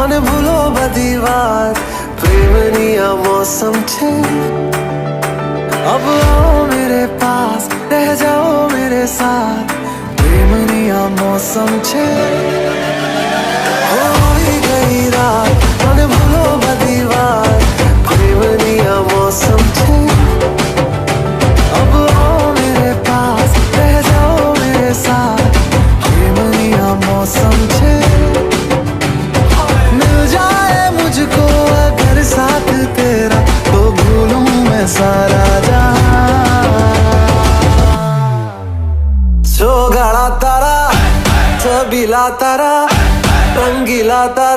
मन भूलो बदीवार प्रेमनिया मौसम छे अब आओ मेरे पास, रह जाओ मेरे साथ, प्रेम प्रेमनिया मौसम छे रंगीला तारा रंगीला तारा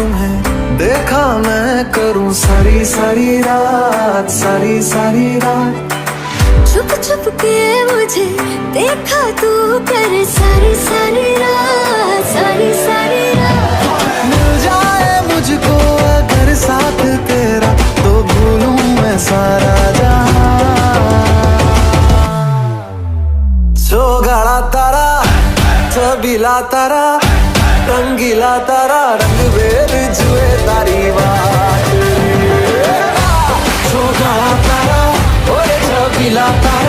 तुम्हें देखा मैं करूँ सारी सारी रात सारी सारी रात। छुप छुप के मुझे देखा तू कर सारी सारी रात सारी सारी रात। मिल जाए मुझको अगर साथ तेरा तो भूलूं मैं सारा जहाँ सो गड़ा तारा तारा रंगीला तारा। la.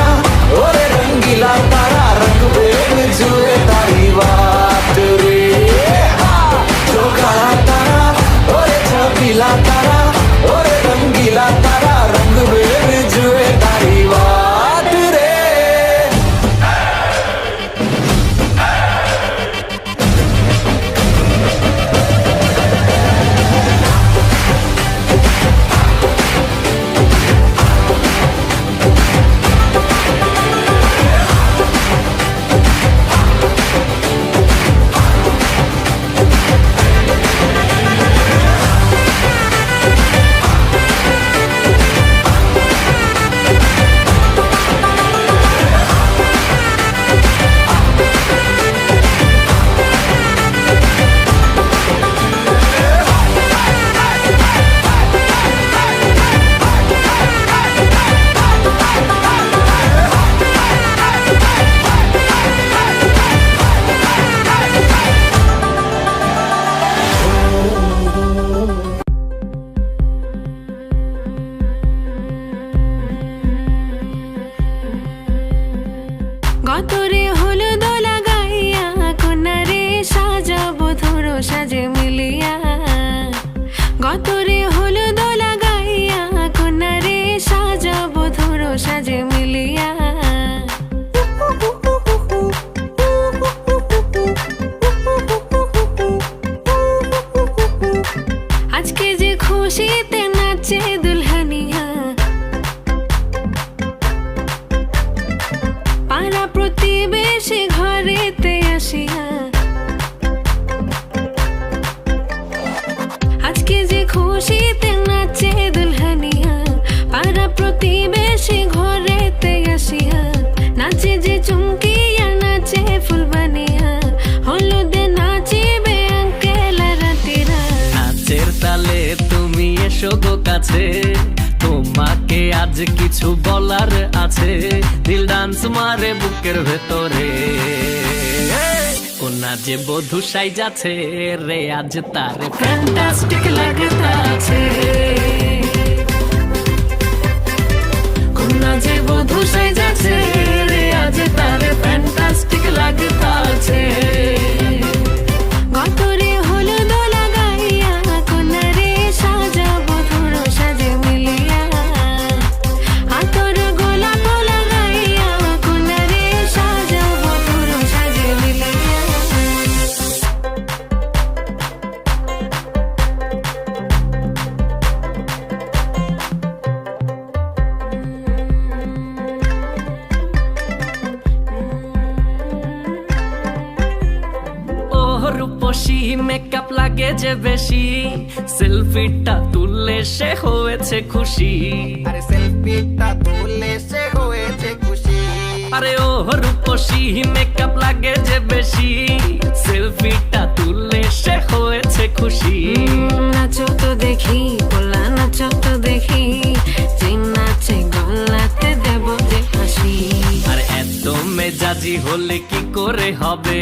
গতরে এসো কাছে। তোমাকে আজ কিছু বলার আছে। দিল ডান্স মারে বুকের ভেতরে। কোনা যে বধু সাই যাচ্ছে রে, আজ তার ফ্যান্টাস্টিক লাগতাছে কোনা যে বধু সাই যাচ্ছে রে, আজ তার ফ্যান্টাস্টিক লাগতাছে গতরে বেশি। সেলফিটা তুললে সে হয়েছে খুশি। আরে সেলফিটা তুলে সে হয়েছে খুশি। আরে ও রূপসী মেকআপ লাগে যে বেশি। সেলফিটা তুললে সে হয়েছে খুশি। নাচো তো দেখি পোলা নাচো তো দেখি। নাচে গলাতে দেব যে হাসি। আর এত মেজাজি হলে কি করে হবে?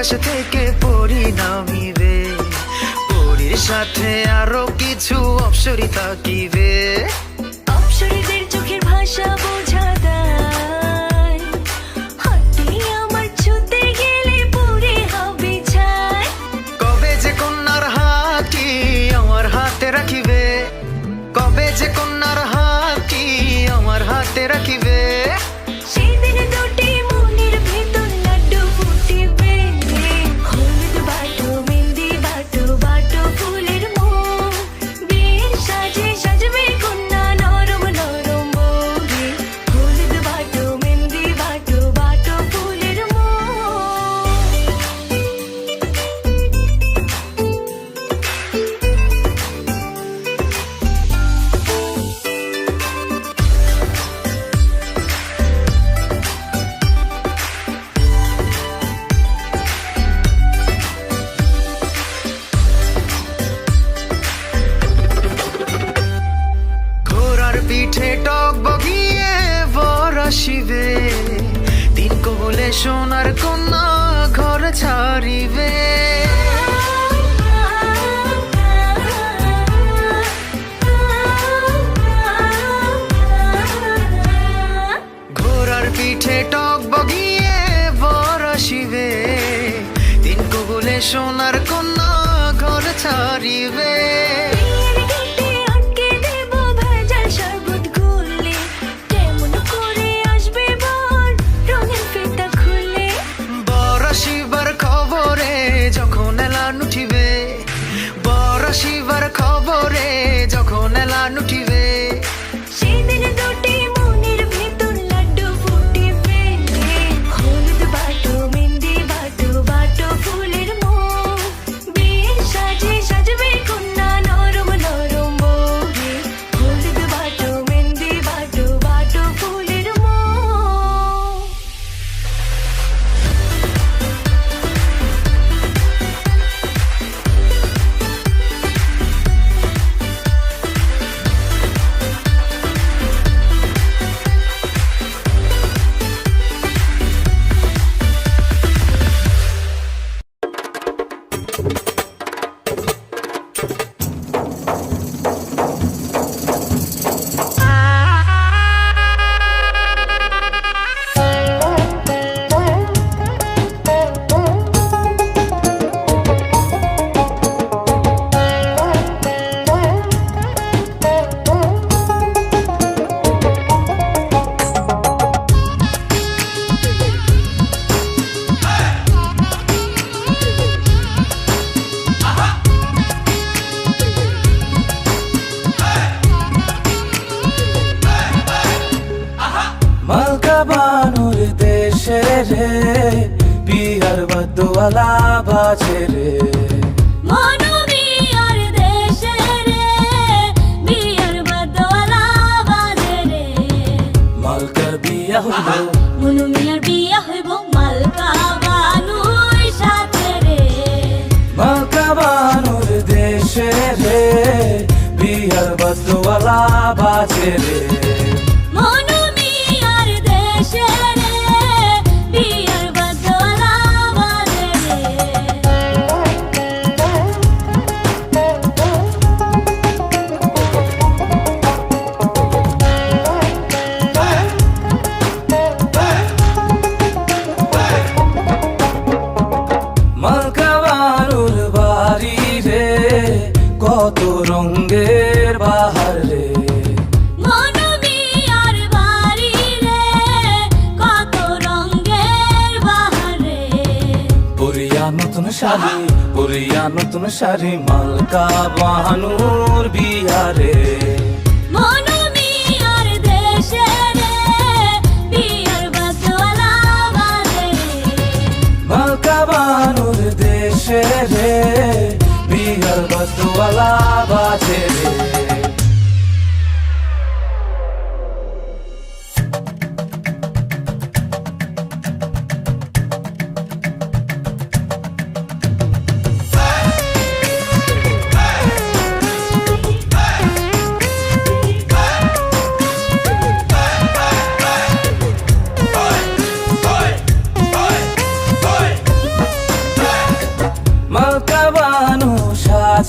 আকাশ থেকে পড়ি নামিবে পরীর সাথে আরও কিছু অপসরি থাকিবে অপসরীদের চোখের ভাষা বোঝা Поддувала по тебе. নতুন শাড়ি পরিয়া নতুন শাড়ি মালকা বাহানুর বিহারে। দেশে রে বিহার বাজে রে।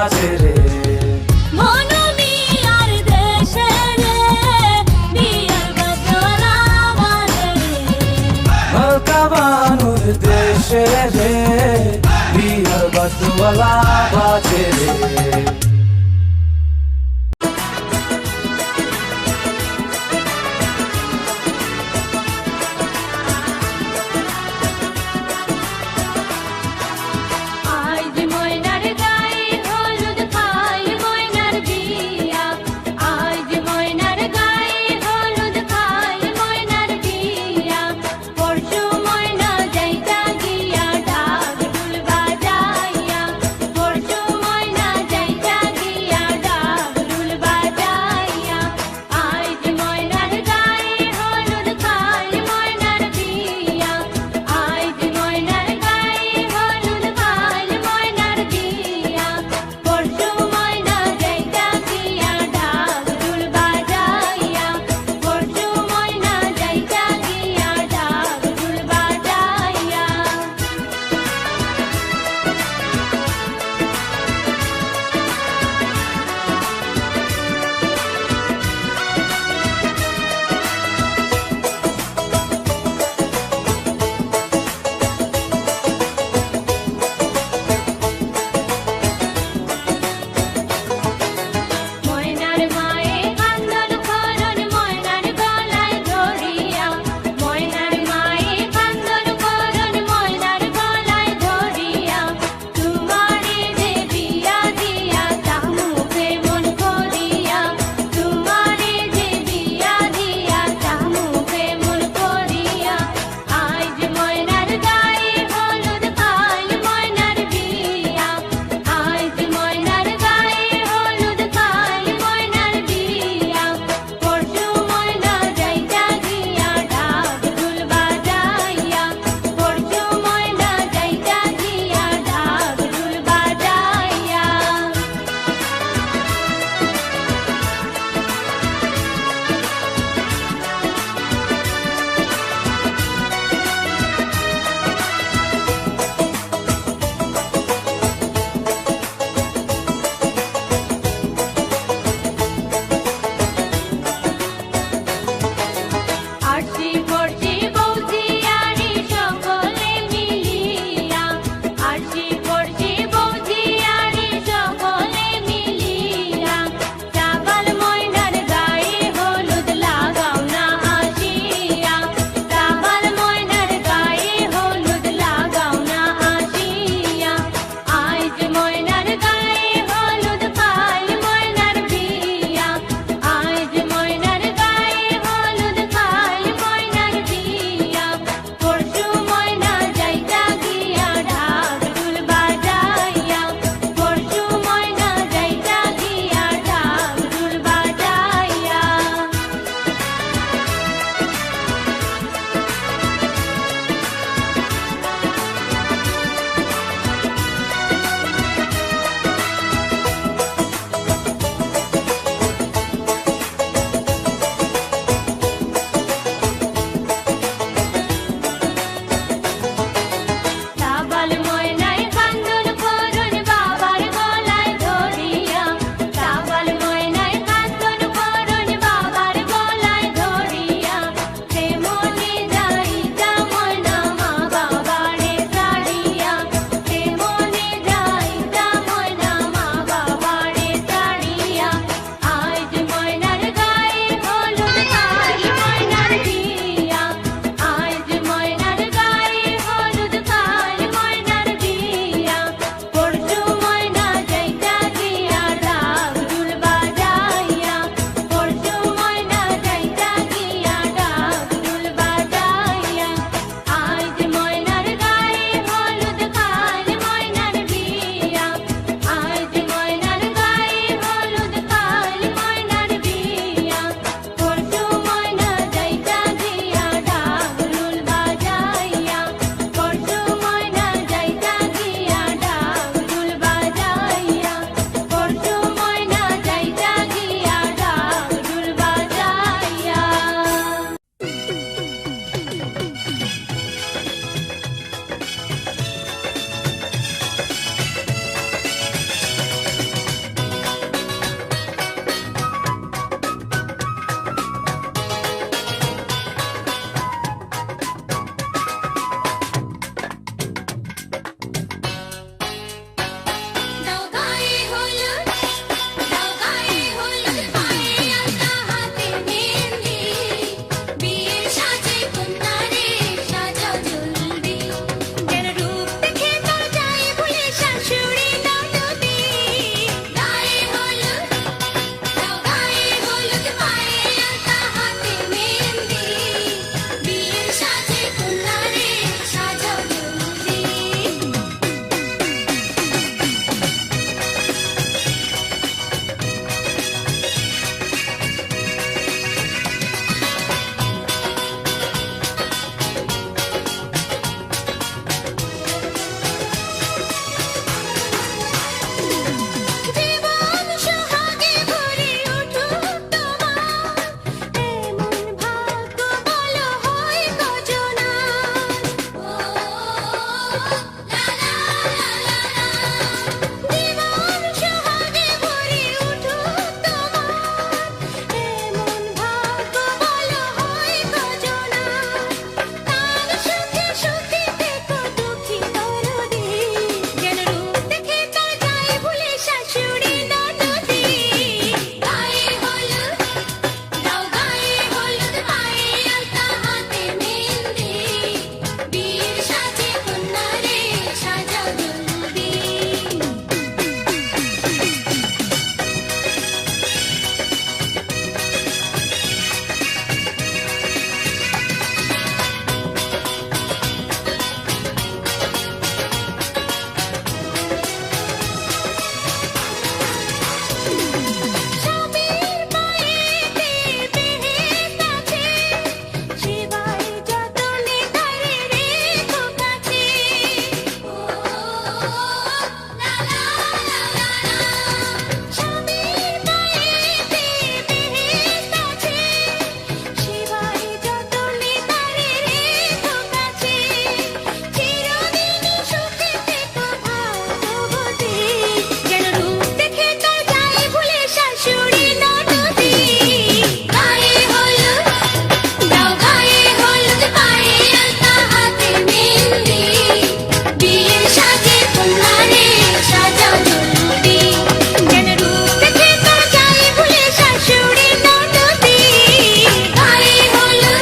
আছে রে। বানুর দেশে রে বিয়ার বাতুয়ালা বাজে রে।